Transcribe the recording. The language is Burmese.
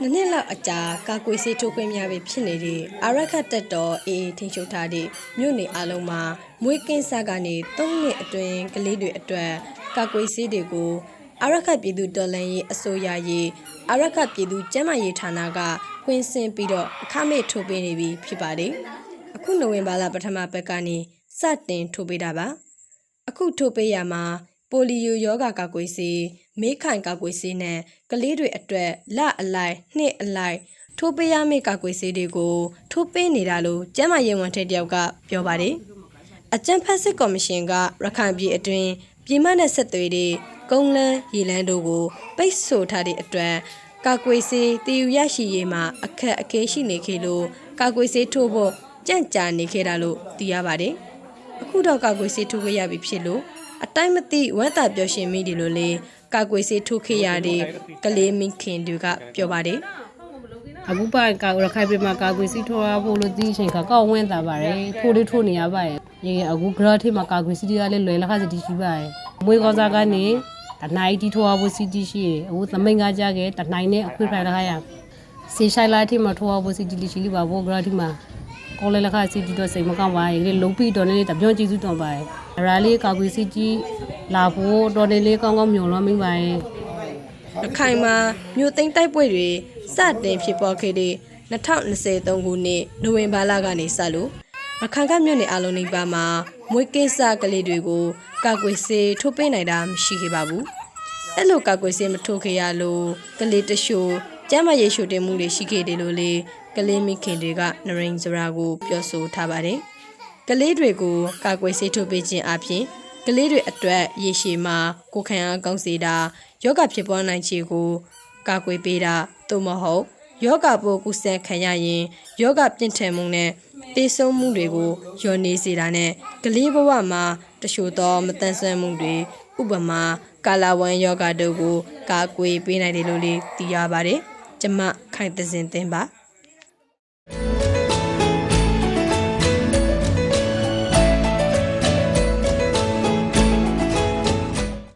နည်းနည်းလောက်အကြာကာကွယ်ဆေးထိုးခွင့်များပြီဖြစ်နေတဲ့အာရခတ်တက်တော်အေးထိန်ချုပ်ထားတဲ့မြို့နယ်အလုံးမှာမွေးကင်းစကနေ၃နှစ်အတွင်းကလေးတွေအတွက်ကာကွယ်ဆေးတွေကိုအာရခတ်ပြည်သူတော်လှန်ရေးအစိုးရရေးအာရခတ်ပြည်သူကျန်းမာရေးဌာနကခွင့်ဆင်းပြီးတော့အခမဲ့ထိုးပေးနေပြီဖြစ်ပါတယ်။အခုနိုဝင်ဘာလပထမပတ်ကနေစတင်ထိုးပေးတာပါ။အခုထိုးပေးရမှာ ပိုလီယိုယောဂါကာကွယ်ဆေးမေးခိုင်ကာကွယ်ဆေးနဲ့ကလေးတွေအတွက်လအလိုက်နှစ်အလိုက်ထိုးပေးရမယ့်ကာကွယ်ဆေးတွေကိုထိုးပေးနေတာလို့ကျန်းမာရေးဝန်ထမ်းတယောက်ကပြောပါတယ်။အကြံဖက်စစ်ကော်မရှင်ကရခိုင်ပြည်အတွင်းပြည်မနဲ့ဆက်သွယ်တဲ့ကုန်းလန်းရေလန်းတို့ကိုပိတ်ဆို့ထားတဲ့အတွက်ကာကွယ်ဆေးတည်ယူရရှိရေးမှာအခက်အခဲရှိနေခဲ့လို့ကာကွယ်ဆေးထိုးဖို့ကြန့်ကြာနေခဲ့တာလို့သိရပါတယ်။အ ခုတော့ကာကွယ်ဆေးထိုးခဲ့ရပြီဖြစ်လို့အတိုင်းမသိဝမ်းသာပျော်ရွှင်မိတယ်လို့လေကာကွယ်ဆေးထိုးခဲ့ရတဲ့ကလေးမင်းခင်တွေကပြောပါတယ်အခုပါကာရခိုင်ပြည်မှာကာကွယ်စီထိုးရဖို့လို့ဒီအချိန်ကကောက်ဝင်းတာပါတယ်ထိုးလေးထိုးနေရပါတယ်ရေအခုဂရတ်ထိမှာကာကွယ်စီတွေကလည်းလွယ်လခစီတီရှိပါတယ်မွေးကောစားကနေတနိုင်တီထိုးရဖို့စီတီရှိရအခုသမိန်ကကြခဲ့တနိုင်နဲ့အခွင့်ဖိုင်လာခရစေရှိုင်လာထိမှာထိုးရဖို့စီတီရှိလိပါဘောဂရတ်ထိမှာ ကောလည်းလခစီတီတော့စိတ်မကောင်းပါရေလုံးပြီးတော့လည်းတပြောင်းကြည့်စုတော့ပါတယ်ရာလေးကာကွယ်စီကြီးလာဖို့တော်တယ်လေးကောင်းကောင်းမျှော်လွှမ်းမိပါတယ်။ရခိုင်မှာမြို့သိမ်းတိုက်ပွဲတွေစတင်ဖြစ်ပေါ်ခဲ့တဲ့2023ခုနှစ်နိုဝင်ဘာလကနေစလို့ရခိုင်ကမြို့နယ်အလုံးနေပါမှာမွေးကင်းစကလေးတွေကိုကာကွယ်ဆေးထိုးပေးနိုင်တာမရှိခဲ့ပါဘူး။အဲ့လိုကာကွယ်ဆေးမထိုးခဲ့ရလို့ကလေးတရှို့ ကျမ်းမာရေးရှို့တင်မှုတွေရှိခဲ့တယ်လို့လေကလေးမိခင်တွေကနရိန်စရာကို ပြောဆိုထားပါတယ်။ကလေးတွေကိုကာကွယ်ဆေးထိုးပေးခြင်းအပြင်ကလေးတွေအတွက်ရေရှည်မှာကိုယ်ခံအားကောင်းစေတာယောဂဖြစ်ပွားနိုင်ခြေကို ကာကွယ်ပေးတာသို့မဟုတ်ယောဂပိုးကူးစက်ခံရရင်ယောဂပြင့်ထန်မှုနဲ့တေဆုံးမှုတွေကိုလျော်နေစေတာနဲ့ကလေးဘဝမှာတချို့သောမတန်ဆွမ်းမှုတွေဥပမာကာလာဝမ်းယောဂတို့ကိုကာကွယ်ပေးနိုင်တယ်လို့လေသိရပါတယ်။ ကျမခိုင်သစင်သင်ပါ